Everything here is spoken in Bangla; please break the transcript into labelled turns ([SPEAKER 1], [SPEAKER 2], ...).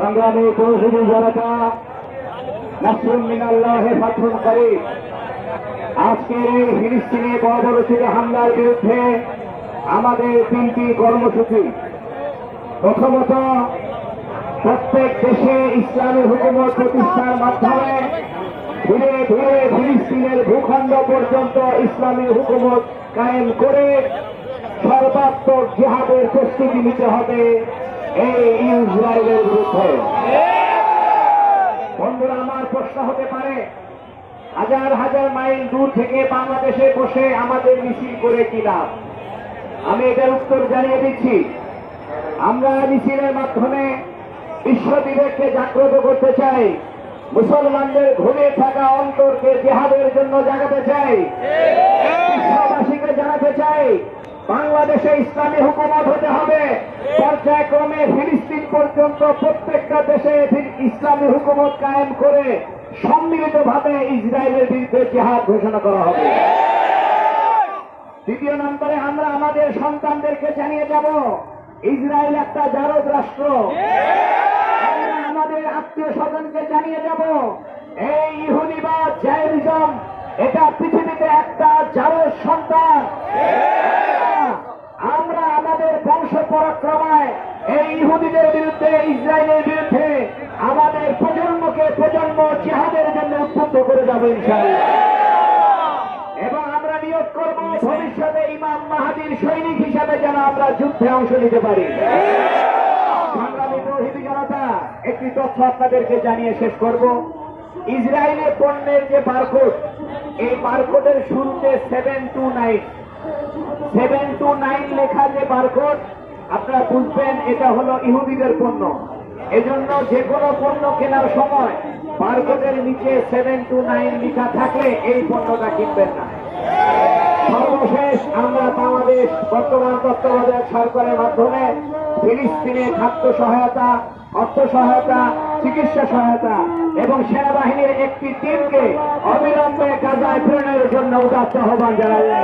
[SPEAKER 1] সংগ্রামী তৌহিদি জনতা নাসরুম মিনাল্লাহ ফাতুল করিম, আজকের এই ফিলিস্তিনে বর্বরচিত হামলার বিরুদ্ধে আমাদের তিনটি কর্মসূচি। প্রথমত, প্রত্যেক দেশে ইসলামী হুকুমত প্রতিষ্ঠার মাধ্যমে ধীরে ধীরে ফিলিস্তিনের ভূখণ্ড পর্যন্ত ইসলামী হুকুমত কায়েম করে সর্বাত্মক জিহাদের প্রস্তুতি নিতে হবে। এই ইসরায়েলের বিরুদ্ধে। বন্ধুরা আমার প্রশ্ন হতে পারে হাজার হাজার মাইল দূর থেকে বাংলাদেশে বসে আমাদের মিছিল করে কি লাভ? আমি এটার উত্তর জানিয়ে দিচ্ছি আমরা মিছিলের মাধ্যমে বিশ্ব বিবেককে জাগ্রত করতে চাই মুসলমানদের ঘুমিয়ে থাকা অন্তরকে জেহাদের জন্য জাগাতে চাই। চাই বাংলাদেশে ইসলামী হুকুমত হতে হবে। পর্যায়ক্রমে ফিলিস্তিন পর্যন্ত প্রত্যেকটা দেশে ইসলামী হুকুমত কায়েম করে সম্মিলিতভাবে ইসরায়েলের বিরুদ্ধে জেহাদ ঘোষণা করা হবে। দ্বিতীয় নম্বরে আমরা আমাদের সন্তানদেরকে জানিয়ে যাব, ইসরায়েল একটা জারদ রাষ্ট্র। আমাদের আত্মীয় স্বজনকে জানিয়ে যাব, এই ইহুদিবাদ জায়রিজম এটা পৃথিবীতে একটা জারদ সন্তান। আমরা আমাদের বংশ পরাক্রমায় এই ইহুদিদের বিরুদ্ধে, ইসরায়েলের বিরুদ্ধে আমাদের প্রজন্মকে প্রজন্ম জিহাদের জন্য উদ্বুদ্ধ করে যাব এবং আমরা নিয়োগ করব ভবিষ্যতে ইমাম মাহাদির সৈনিক হিসাবে যেন আমরা যুদ্ধে অংশ নিতে পারি। একটি তথ্য আপনাদেরকে জানিয়ে শেষ করব। ইসরায়েলের পণ্যের যে বারকোড এই বারকোডের শুরুতে seven two nine seven two nine লেখা যে বারকোড আপনারা বুঝবেন এটা হলো ইহুদিদের পণ্য। এজন্য যে কোনো পণ্য কেনার সময় বারকোডের নিচে সেভেন টু নাইন লেখা থাকলে এই পণ্যটা কিনবেন না। সর্বশেষ আমরা বাংলাদেশ বর্তমান তত্ত্বাবধায়ক সরকারের মাধ্যমে ফিলিস্তিনে খাদ্য সহায়তা, অর্থ সহায়তা চিকিৎসা সহায়তা এবং সেনাবাহিনীর একটি টিমকে অবিলম্বে গাজায় প্রেরণের জন্য উদাত্ত আহ্বান জানালেন।